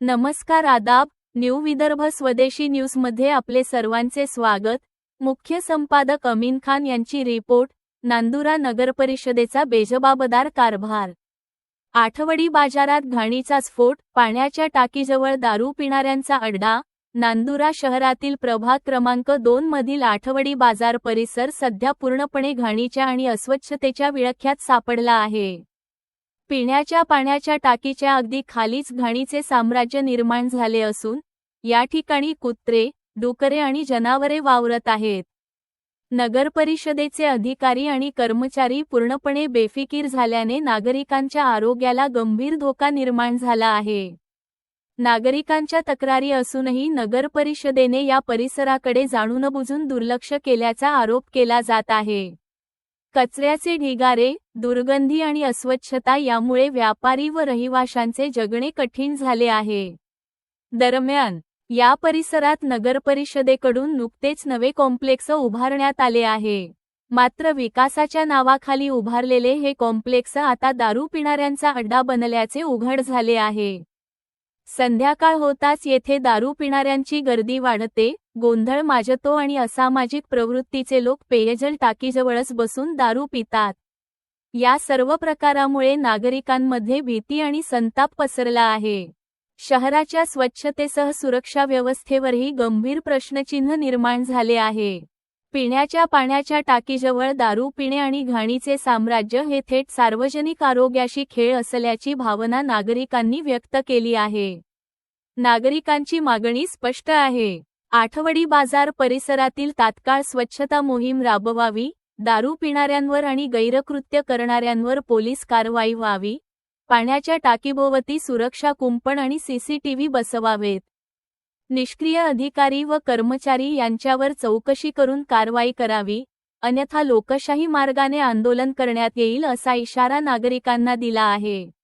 नमस्कार आदाब न्यू विदर्भ स्वदेशी न्यूजमध्ये आपले सर्वांचे स्वागत. मुख्य संपादक अमीन खान यांची रिपोर्ट नांदुरा नगरपरिषदेचा बेजबाबदार कारभार. आठवडी बाजारात घाणीचा स्फोट पाण्याच्या टाकीजवळ दारू पिणाऱ्यांचा अड्डा नांदुरा शहरातील प्रभाग क्रमांक दोन मधील आठवडी बाजार परिसर सध्या पूर्णपणे घाणीच्या आणि अस्वच्छतेच्या विळख्यात सापडला आहे. पिण्याच्या पाण्याच्या टाकीच्या अगदी खालीच घाणीचे साम्राज्य निर्माण झाले असून या ठिकाणी कुत्रे डुकरे आणि जनावरे वावरत आहेत. नगरपरिषदेचे अधिकारी आणि कर्मचारी पूर्णपणे बेफिकीर झाल्याने नागरिकांच्या आरोग्याला गंभीर धोका निर्माण झाला आहे. नागरिकांच्या तक्रारी असूनही नगरपरिषदेने या परिसराकडे जाणूनबुजून दुर्लक्ष केल्याचा आरोप केला जात आहे. कचऱ्याचे ढिगारे दुर्गंधी आणि अस्वच्छता यामुळे व्यापारी व रहिवाशांचे जगणे कठीण झाले आहे. दरम्यान या परिसरात नगरपरिषदेकडून नुकतेच नवे कॉम्प्लेक्स उभारण्यात आले आहे. मात्र विकासाच्या नावाखाली उभारलेले हे कॉम्प्लेक्स आता दारू पिणाऱ्यांचा अड्डा बनल्याचे उघड झाले आहे. संध्याकाळ होताच येथे दारू पिणाऱ्यांची गर्दी वाढते. गोंधळ माजतो आणि असामाजिक प्रवृत्तीचे लोक पेयजल टाकीजवळच बसून दारू पितात. या सर्व प्रकारामुळे नागरिकांमध्ये भीती आणि संताप पसरला आहे. शहराच्या स्वच्छतेसह सुरक्षा व्यवस्थेवरही गंभीर प्रश्नचिन्ह निर्माण झाले आहे. पिण्याच्या पाण्याच्या टाकीजवळ दारू पिणे आणि घाणीचे साम्राज्य हे थेट सार्वजनिक आरोग्याशी खेळ असल्याची भावना नागरिकांनी व्यक्त केली आहे. नागरिकांची मागणी स्पष्ट आहे. आठवडी बाजार परिसरातील तात्काळ स्वच्छता मोहीम राबवावी दारू पिणाऱ्यांवर आणि गैरकृत्य करणाऱ्यांवर पोलीस कारवाई व्हावी पाण्याच्या टाकीभोवती सुरक्षा कुंपण आणि सीसीटीव्ही बसवावेत. निष्क्रिय अधिकारी व कर्मचारी यांच्यावर चौकशी करून कारवाई करावी अन्यथा लोकशाही मार्गाने आंदोलन करण्यात येईल असा इशारा नागरिकांना दिला आहे.